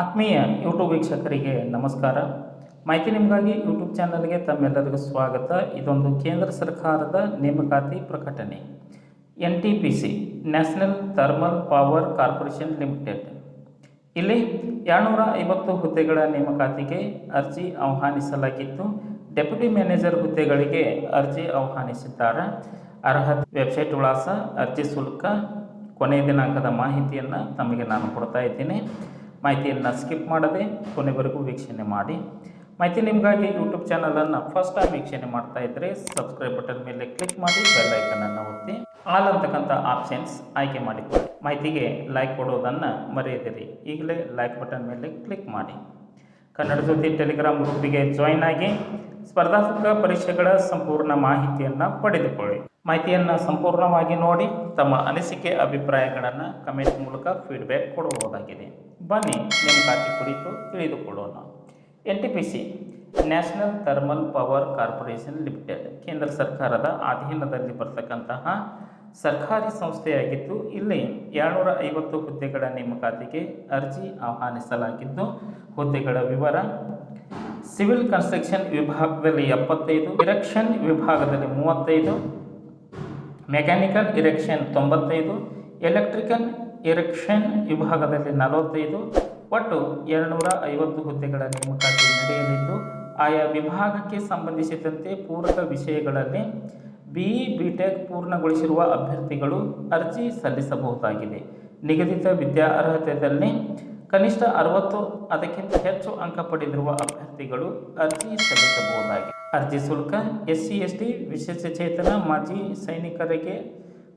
ಆತ್ಮೀಯ ಯೂಟ್ಯೂಬ್ ವೀಕ್ಷಕರಿಗೆ ನಮಸ್ಕಾರ. ಮಾಹಿತಿ ನಿಮಗಾಗಿ ಯೂಟ್ಯೂಬ್ ಚಾನಲ್ಗೆ ತಮ್ಮೆಲ್ಲರಿಗೂ ಸ್ವಾಗತ. ಇದೊಂದು ಕೇಂದ್ರ ಸರ್ಕಾರದ ನೇಮಕಾತಿ ಪ್ರಕಟಣೆ. N T P C national thermal power corporation limited ಇಲ್ಲಿ ಎರಡುನೂರ ಐವತ್ತು ಹುದ್ದೆಗಳ ನೇಮಕಾತಿಗೆ ಅರ್ಜಿ ಆಹ್ವಾನಿಸಲಾಗಿದ್ದು ಡೆಪ್ಯೂಟಿ ಮ್ಯಾನೇಜರ್ ಹುದ್ದೆಗಳಿಗೆ ಅರ್ಜಿ ಆಹ್ವಾನಿಸಿದ್ದಾರೆ. ಅರ್ಹತೆ ವೆಬ್ಸೈಟ್ ವಿಳಾಸ, ಅರ್ಜಿ ಶುಲ್ಕ, ಕೊನೆಯ ದಿನಾಂಕದ ಮಾಹಿತಿಯನ್ನು ತಮಗೆ ನಾನು ಕೊಡ್ತಾ ಇದ್ದೀನಿ. ಮಾಹಿತಿಯನ್ನು ಸ್ಕಿಪ್ ಮಾಡದೆ ಕೊನೆವರೆಗೂ ವೀಕ್ಷಣೆ ಮಾಡಿ. ಮಾಹಿತಿ ನಿಮಗಾಗಿ ಯೂಟ್ಯೂಬ್ ಚಾನಲನ್ನು ಫಸ್ಟ್ ಟೈಮ್ ವೀಕ್ಷಣೆ ಮಾಡ್ತಾ ಇದ್ದರೆ ಸಬ್ಸ್ಕ್ರೈಬ್ ಬಟನ್ ಮೇಲೆ ಕ್ಲಿಕ್ ಮಾಡಿ ಬೆಲ್ ಐಕನನ್ನು ಒತ್ತಿ. ಆಲ್ ಅಂತಕ್ಕಂಥ ಆಪ್ಷನ್ಸ್ ಆಯ್ಕೆ ಮಾಡಿಕೊಳ್ಳಿ. ಮಾಹಿತಿಗೆ ಲೈಕ್ ಕೊಡೋದನ್ನು ಮರೆಯದಿರಿ. ಈಗಲೇ ಲೈಕ್ ಬಟನ್ ಮೇಲೆ ಕ್ಲಿಕ್ ಮಾಡಿ. ಕನ್ನಡ ಜ್ಯೋತಿ ಟೆಲಿಗ್ರಾಮ್ ಗ್ರೂಪಿಗೆ ಜಾಯಿನ್ ಆಗಿ ಸ್ಪರ್ಧಾತ್ಮಕ ಪರೀಕ್ಷೆಗಳ ಸಂಪೂರ್ಣ ಮಾಹಿತಿಯನ್ನು ಪಡೆದುಕೊಳ್ಳಿ. ಮಾಹಿತಿಯನ್ನು ಸಂಪೂರ್ಣವಾಗಿ ನೋಡಿ, ತಮ್ಮ ಅನಿಸಿಕೆ, ಅಭಿಪ್ರಾಯಗಳನ್ನು ಕಮೆಂಟ್ ಮೂಲಕ ಫೀಡ್ಬ್ಯಾಕ್ ಕೊಡಬಹುದಾಗಿದೆ ಬನ್ನಿ ನೇಮಕಾತಿ ಕುರಿತು ತಿಳಿದುಕೊಳ್ಳೋಣ. N T P C national thermal power corporation limited ಕೇಂದ್ರ ಸರ್ಕಾರದ ಅಧೀನದಲ್ಲಿ ಬರ್ತಕ್ಕಂತಹ ಸರ್ಕಾರಿ ಸಂಸ್ಥೆಯಾಗಿದ್ದು, ಇಲ್ಲಿ ಏಳ್ನೂರ ಐವತ್ತು ಹುದ್ದೆಗಳ ನೇಮಕಾತಿಗೆ ಅರ್ಜಿ ಆಹ್ವಾನಿಸಲಾಗಿದ್ದು, ಹುದ್ದೆಗಳ ವಿವರ ಸಿವಿಲ್ ಕನ್ಸ್ಟ್ರಕ್ಷನ್ ವಿಭಾಗದಲ್ಲಿ ಎಪ್ಪತ್ತೈದು ಇರೆಕ್ಷನ್ ವಿಭಾಗದಲ್ಲಿ ಮೂವತ್ತೈದು, ಮೆಕ್ಯಾನಿಕಲ್ ಇರೆಕ್ಷನ್ ತೊಂಬತ್ತೈದು, ಎಲೆಕ್ಟ್ರಿಕಲ್ ಇರೆಕ್ಷನ್ ವಿಭಾಗದಲ್ಲಿ ನಲವತ್ತೈದು, ಒಟ್ಟು ಎರಡುನೂರ ಐವತ್ತು ಹುದ್ದೆಗಳ ನೇಮಕಾತಿ ನಡೆಯಲಿದ್ದು, ಆಯಾ ವಿಭಾಗಕ್ಕೆ ಸಂಬಂಧಿಸಿದಂತೆ ಪೂರಕ ವಿಷಯಗಳಲ್ಲಿ ಬಿ, ಬಿಟೆಕ್ ಪೂರ್ಣಗೊಳಿಸಿರುವ ಅಭ್ಯರ್ಥಿಗಳು ಅರ್ಜಿ ಸಲ್ಲಿಸಬಹುದಾಗಿದೆ. ನಿಗದಿತ ವಿದ್ಯಾ ಅರ್ಹತೆಯಲ್ಲಿ ಕನಿಷ್ಠ ಅರವತ್ತು, ಅದಕ್ಕಿಂತ ಹೆಚ್ಚು ಅಂಕ ಪಡೆದಿರುವ ಅಭ್ಯರ್ಥಿಗಳು ಅರ್ಜಿ ಸಲ್ಲಿಸಬಹುದಾಗಿದೆ. ಅರ್ಜಿ ಶುಲ್ಕ ಎಸ್ ಸಿ ಎಸ್ ಟಿ ವಿಶೇಷಚೇತನ, ಮಾಜಿ ಸೈನಿಕರಿಗೆ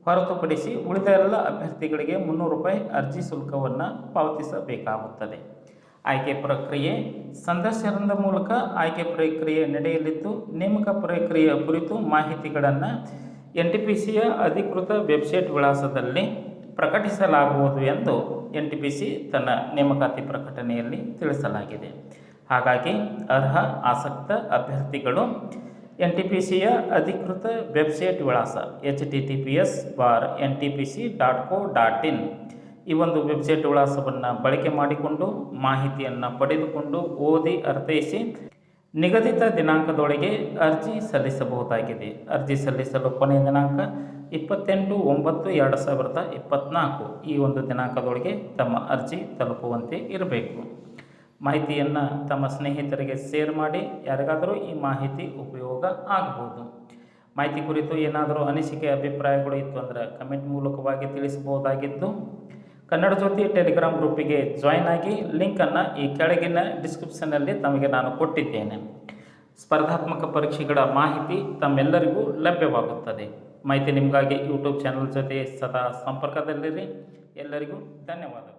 ಹೊರತುಪಡಿಸಿ ಉಳಿದ ಎಲ್ಲ ಅಭ್ಯರ್ಥಿಗಳಿಗೆ ಮುನ್ನೂರು ರೂಪಾಯಿ ಅರ್ಜಿ ಶುಲ್ಕವನ್ನು ಪಾವತಿಸಬೇಕಾಗುತ್ತದೆ. ಆಯ್ಕೆ ಪ್ರಕ್ರಿಯೆ ಸಂದರ್ಶನದ ಮೂಲಕ ಆಯ್ಕೆ ಪ್ರಕ್ರಿಯೆ ನಡೆಯಲಿದ್ದು, ನೇಮಕ ಪ್ರಕ್ರಿಯೆ ಕುರಿತು ಮಾಹಿತಿಗಳನ್ನು ಎನ್ ಟಿ ಪಿ ಸಿಯ ಅಧಿಕೃತ ವೆಬ್ಸೈಟ್ ವಿಳಾಸದಲ್ಲಿ ಪ್ರಕಟಿಸಲಾಗುವುದು ಎಂದು ಎನ್ ಟಿ ಪಿ ಸಿ ತನ್ನ ನೇಮಕಾತಿ ಪ್ರಕಟಣೆಯಲ್ಲಿ ತಿಳಿಸಲಾಗಿದೆ. ಹಾಗಾಗಿ ಅರ್ಹ, ಆಸಕ್ತ ಅಭ್ಯರ್ಥಿಗಳು ಎನ್ ಟಿ ಪಿ ಸಿಯ ಅಧಿಕೃತ ವೆಬ್ಸೈಟ್ ವಿಳಾಸ H T T P S bar N T P C dot co dot in ಈ ಒಂದು ವೆಬ್ಸೈಟ್ ವಿಳಾಸವನ್ನು ಬಳಕೆ ಮಾಡಿಕೊಂಡು ಮಾಹಿತಿಯನ್ನು ಪಡೆದುಕೊಂಡು ಓದಿ ಅರ್ಥೈಸಿ ನಿಗದಿತ ದಿನಾಂಕದೊಳಗೆ ಅರ್ಜಿ ಸಲ್ಲಿಸಬಹುದಾಗಿದೆ. ಅರ್ಜಿ ಸಲ್ಲಿಸಲು ಕೊನೆಯ ದಿನಾಂಕ ಇಪ್ಪತ್ತೆಂಟು ಒಂಬತ್ತು ಎರಡು ಸಾವಿರದ ಇಪ್ಪತ್ತ್ನಾಲ್ಕು ಈ ಒಂದು ದಿನಾಂಕದೊಳಗೆ ತಮ್ಮ ಅರ್ಜಿ ತಲುಪುವಂತೆ ಇರಬೇಕು. ಮಾಹಿತಿಯನ್ನು ತಮ್ಮ ಸ್ನೇಹಿತರಿಗೆ ಶೇರ್ ಮಾಡಿ ಯಾರಿಗಾದರೂ ಈ ಮಾಹಿತಿ ಉಪಯೋಗ ಆಗ್ಬೋದು. ಮಾಹಿತಿ ಕುರಿತು ಏನಾದರೂ ಅನಿಸಿಕೆ, ಅಭಿಪ್ರಾಯಗಳು ಇತ್ತು ಅಂದರೆ ಕಮೆಂಟ್ ಮೂಲಕವಾಗಿ ತಿಳಿಸಬಹುದಾಗಿದ್ದು, ಕನ್ನಡ ಜ್ಯೋತಿ ಟೆಲಿಗ್ರಾಮ್ ಗ್ರೂಪಿಗೆ ಜಾಯ್ನ್ ಆಗಿ ಲಿಂಕನ್ನು ಈ ಕೆಳಗಿನ ಡಿಸ್ಕ್ರಿಪ್ಷನ್ನಲ್ಲಿ ತಮಗೆ ನಾನು ಕೊಟ್ಟಿದ್ದೇನೆ. ಸ್ಪರ್ಧಾತ್ಮಕ ಪರೀಕ್ಷೆಗಳ ಮಾಹಿತಿ ತಮ್ಮೆಲ್ಲರಿಗೂ ಲಭ್ಯವಾಗುತ್ತದೆ. ಮಾಹಿತಿ ನಿಮಗಾಗಿ ಯೂಟ್ಯೂಬ್ ಚಾನಲ್ ಜೊತೆ ಸದಾ ಸಂಪರ್ಕದಲ್ಲಿರಿ. ಎಲ್ಲರಿಗೂ ಧನ್ಯವಾದಗಳು.